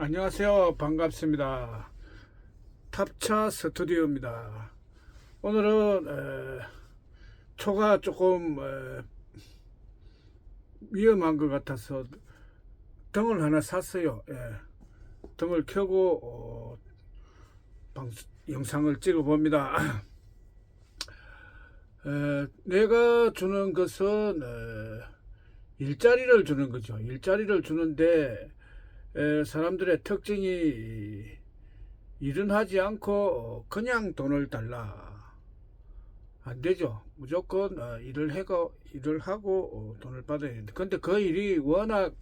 안녕하세요. 반갑습니다. 탑차 스튜디오입니다. 오늘은 에, 초가 조금 에, 위험한 것 같아서 등을 하나 샀어요. 예. 등을 켜고 어, 방, 영상을 찍어 봅니다. 에, 내가 주는 것은 에, 일자리를 주는 거죠. 일자리를 주는데 에, 사람들의 특징이 일은 하지 않고 어, 그냥 돈을 달라. 안 되죠. 무조건 어, 일을 해고 일을 하고 어, 돈을 받아야 되는데, 근데 그 일이 워낙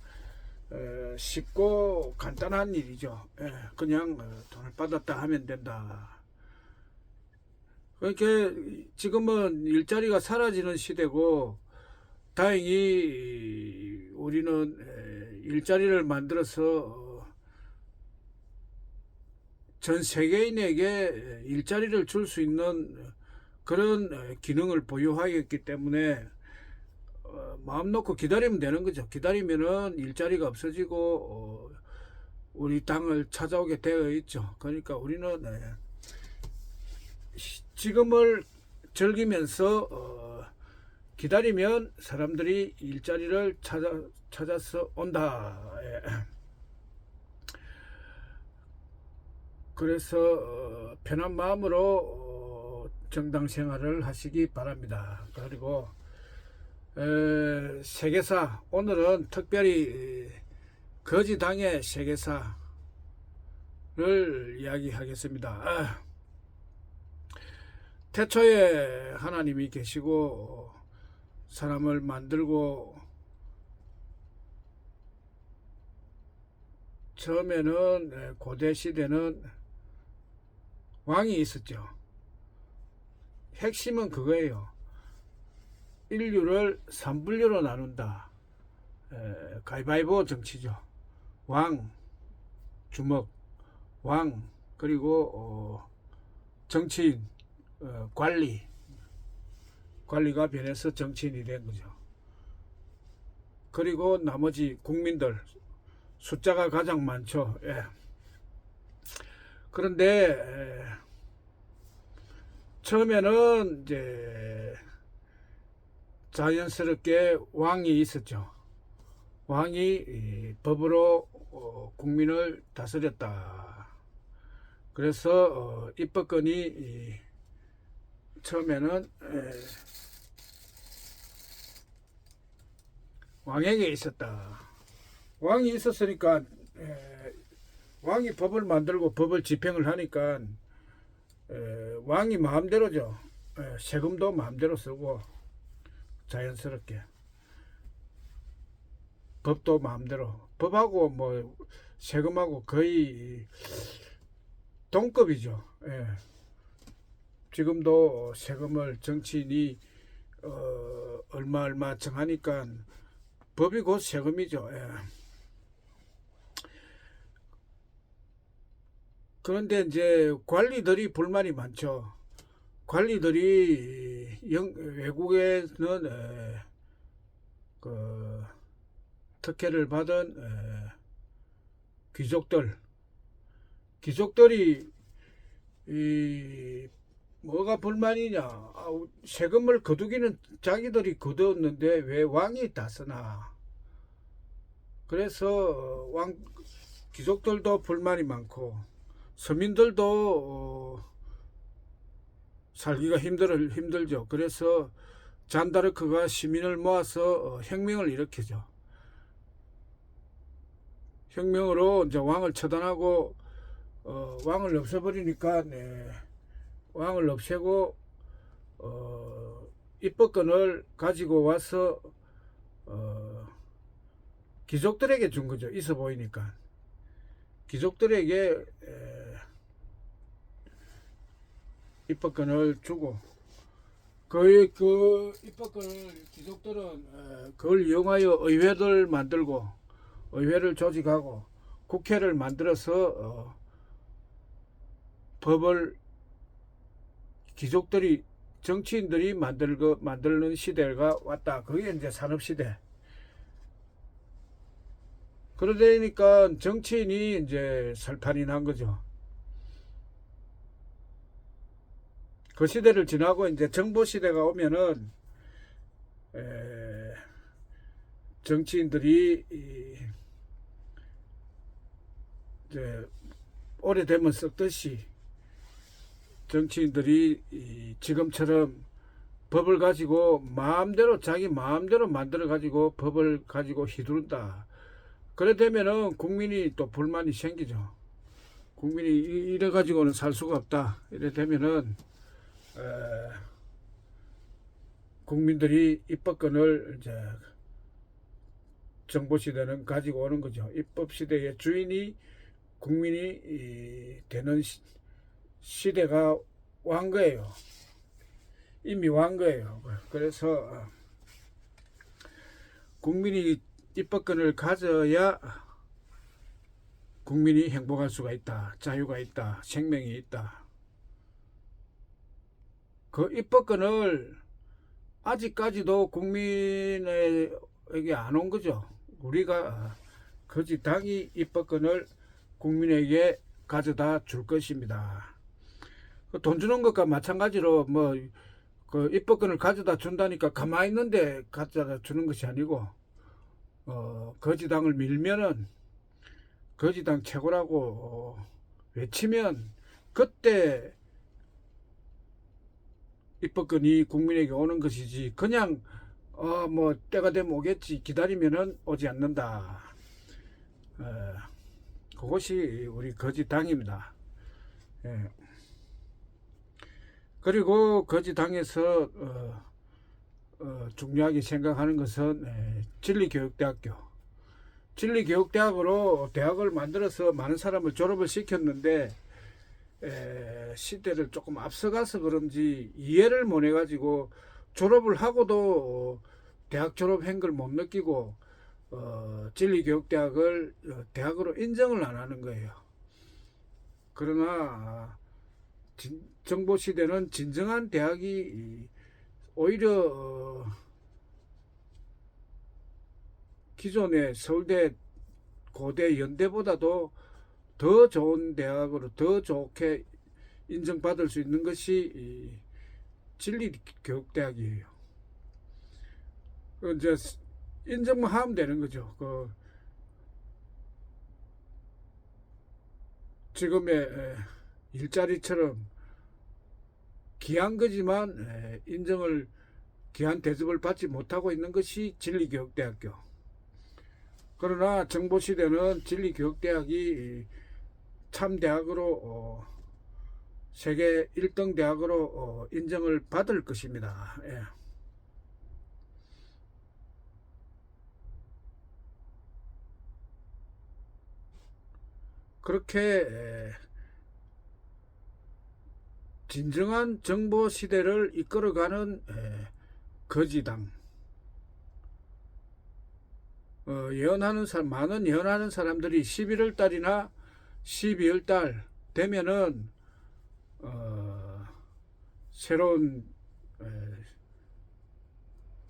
에, 쉽고 간단한 일이죠. 예, 그냥 어, 돈을 받았다 하면 된다. 그러니까 지금은 일자리가 사라지는 시대고 다행히 우리는 에, 일자리를 만들어서 어, 전 세계인에게 일자리를 줄 수 있는 그런 에, 기능을 보유하였기 때문에 어, 마음 놓고 기다리면 되는 거죠. 기다리면은 일자리가 없어지고 어, 우리 땅을 찾아오게 되어 있죠. 그러니까 우리는 지금을 즐기면서 어, 기다리면 사람들이 일자리를 찾아 찾아서 온다. 예. 그래서 어, 편한 마음으로 어, 정당 생활을 하시기 바랍니다. 그리고 에, 세계사 오늘은 특별히 거지당의 세계사를 이야기하겠습니다. 아, 태초에 하나님이 계시고 사람을 만들고 처음에는 에, 고대 시대는 왕이 있었죠. 핵심은 그거예요. 인류를 3분류로 나눈다. 에, 가위바위보 정치죠. 왕, 주먹, 왕, 그리고 어, 정치인, 어, 관리. 관리가 변해서 정치인이 된 거죠. 그리고 나머지 국민들, 숫자가 가장 많죠. 예. 그런데 에, 처음에는 이제 자연스럽게 왕이 있었죠. 왕이 이, 법으로 어, 국민을 다스렸다. 그래서 어, 입법권이 이, 처음에는 에, 왕에게 있었다. 왕이 있었으니까 에, 왕이 법을 만들고 법을 집행을 하니까 에, 왕이 마음대로죠. 에, 세금도 마음대로 쓰고 자연스럽게 법도 마음대로 법하고 뭐 세금하고 거의 동급이죠. 예. 지금도 세금을 정치인이 어, 얼마 얼마 정하니까 법이 곧 세금이죠. 예. 그런데 이제 관리들이 불만이 많죠. 관리들이 영, 외국에는 에, 그 특혜를 받은 에, 귀족들, 귀족들이 이 뭐가 불만이냐? 아, 세금을 거두기는 자기들이 거두었는데 왜 왕이 다 쓰나? 그래서 어, 왕 귀족들도 불만이 많고 서민들도 어, 살기가 힘들 힘들죠. 그래서 잔다르크가 시민을 모아서 어, 혁명을 일으키죠. 혁명으로 이제 왕을 처단하고 어, 왕을 없애버리니까 네, 왕을 없애고 어, 입법권을 가지고 와서 어, 귀족들에게 준 거죠. 있어 보이니까 귀족들에게 에, 입법권을 주고 그, 그 입법권을 귀족들은 에, 그걸 이용하여 의회를 만들고 의회를 조직하고 국회를 만들어서 어, 법을 귀족들이 정치인들이 만들고 만드는 시대가 왔다. 그게 이제 산업 시대. 그러다니까 정치인이 이제 살판이 난 거죠. 그 시대를 지나고 이제 정보 시대가 오면은 에, 정치인들이 이, 이제 오래되면 썩듯이 정치인들이 이 지금처럼 법을 가지고 마음대로 자기 마음대로 만들어 가지고 법을 가지고 휘두른다. 그래 되면은 국민이 또 불만이 생기죠. 국민이 이- 이래 가지고는 살 수가 없다. 이래 되면은 에, 국민들이 입법권을 이제 정보 시대는 가지고 오는 거죠. 입법 시대의 주인이 국민이 이, 되는 시, 시대가 완 거예요. 이미 완 거예요. 그래서 어, 국민이 입법권을 가져야 국민이 행복할 수가 있다. 자유가 있다. 생명이 있다. 그 입법권을 아직까지도 국민에게 안 온 거죠. 우리가 거지 당이 입법권을 국민에게 가져다 줄 것입니다. 그돈 주는 것과 마찬가지로 뭐 그 입법권을 가져다 준다니까 가만히 있는데 가져다 주는 것이 아니고 어, 거지당을 밀면은 거지당 최고라고 어, 외치면 그때 입법권이 국민에게 오는 것이지 그냥 어 뭐 때가 되면 오겠지 기다리면은 오지 않는다. 어, 그것이 우리 거지당입니다. 예. 그리고 거지당에서 어, 어, 중요하게 생각하는 것은 에, 진리교육대학교. 진리교육대학으로 대학을 만들어서 많은 사람을 졸업을 시켰는데 에, 시대를 조금 앞서가서 그런지 이해를 못 해가지고 졸업을 하고도 어, 대학 졸업한 걸못 느끼고 어, 진리교육대학을 어, 대학으로 인정을 안 하는 거예요. 그러나 진, 정보 시대는 진정한 대학이 이, 오히려 어, 기존의 서울대, 고대, 연대보다도 더 좋은 대학으로 더 좋게 인정받을 수 있는 것이 이 진리교육대학이에요. 그 이제 인정만 하면 되는 거죠. 그 지금의 에, 일자리처럼 귀한 거지만 에, 인정을 귀한 대접을 받지 못하고 있는 것이 진리교육대학교. 그러나 정보 시대는 진리교육대학이 참 대학으로 어, 세계 1등 대학으로 어, 인정을 받을 것입니다. 예. 그렇게 에, 진정한 정보 시대를 이끌어가는 에, 거지당 어, 예언하는 사람 많은 예언하는 사람들이 11월 달이나 12월 달 되면은 어, 새로운 에,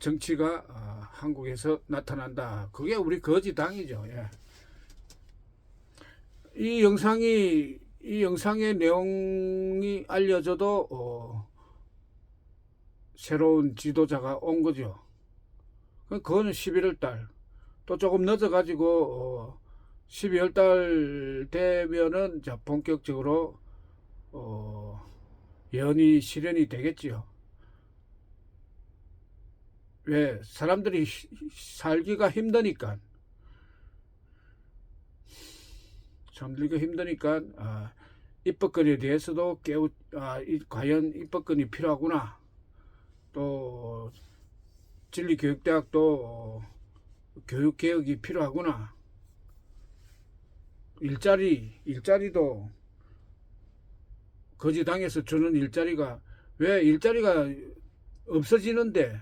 정치가 아, 한국에서 나타난다. 그게 우리 거지당이죠. 예. 이 영상이 이 영상의 내용이 알려져도 어, 새로운 지도자가 온 거죠. 그- 그거는 11월 달. 또 조금 늦어 가지고 어, 12월 달 되면은 자 본격적으로 어, 예언이 실현이 되겠지요. 왜 사람들이 히- 살기가 힘드니까 살기가 힘드니까 아, 입법권에 대해서도 깨우 아, 이, 과연 입법권이 필요하구나. 또 진리교육대학도 어, 교육 개혁이 필요하구나. 일자리 일자리도 거지당에서 주는 일자리가 왜 일자리가 없어지는데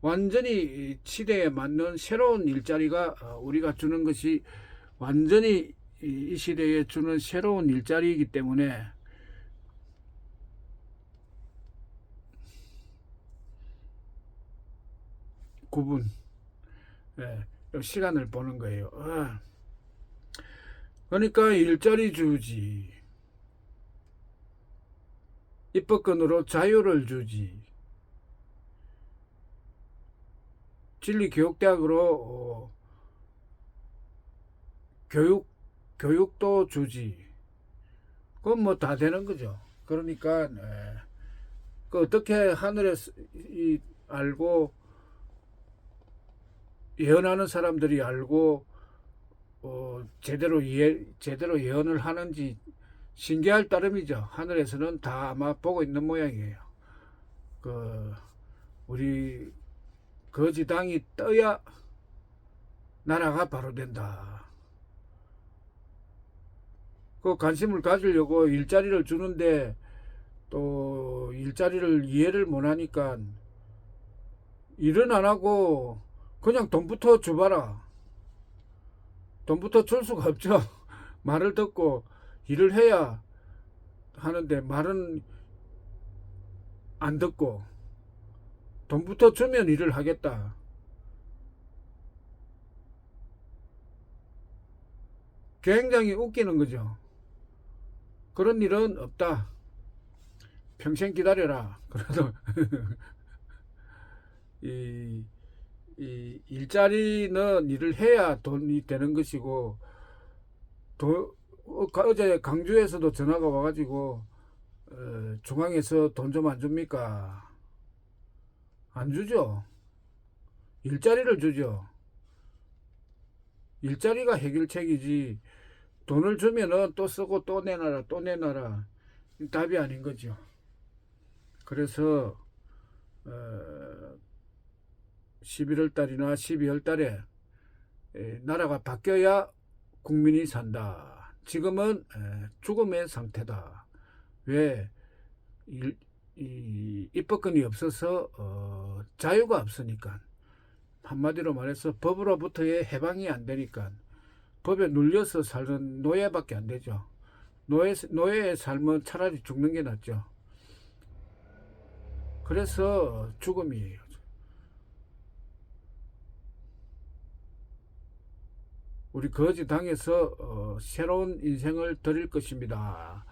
완전히 이 시대에 맞는 새로운 일자리가 어, 우리가 주는 것이 완전히 이- 이 시대에 주는 새로운 일자리이기 때문에 구분 예, 시간을 보는 거예요. 어, 그러니까 일자리 주지. 입법권으로 자유를 주지. 진리교육대학으로 어, 교육 교육도 주지. 그건 뭐 다 되는 거죠. 그러니까 에, 그 어떻게 하늘에 스- 이, 알고 예언하는 사람들이 알고 어, 제대로 이해 제대로 예언을 하는지 신기할 따름이죠. 하늘에서는 다 아마 보고 있는 모양이에요. 그 우리 거지당이 떠야 나라가 바로 된다. 그 관심을 가지려고 일자리를 주는데 또 일자리를 이해를 못 하니까 일은 안 하고 그냥 돈부터 줘봐라. 돈부터 줄 수가 없죠. 말을 듣고 일을 해야 하는데 말은 안 듣고 돈부터 주면 일을 하겠다. 굉장히 웃기는 거죠. 그런 일은 없다. 평생 기다려라. 그래도 이, 이 일자리는 일을 해야 돈이 되는 것이고 도, 어, 어제 강주에서도 전화가 와가지고 어, 중앙에서 돈 좀 안 줍니까? 안 주죠. 일자리를 주죠. 일자리가 해결책이지. 돈을 주면은 또 쓰고 또 내놔라 또 내놔라 답이 아닌 거죠. 그래서 어, 11월 달이나 12월 달에 에, 나라가 바뀌어야 국민이 산다. 지금은 에, 죽음의 상태다. 왜 일, 이, 입법권이 없어서 어, 자유가 없으니까 한마디로 말해서 법으로부터의 해방이 안 되니까 법에 눌려서 살던 노예밖에 안 되죠. 노예, 노예의 삶은 차라리 죽는 게 낫죠. 그래서 죽음이에요. 우리 거지 당에서 어, 새로운 인생을 드릴 것입니다.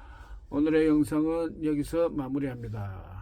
오늘의 영상은 여기서 마무리합니다.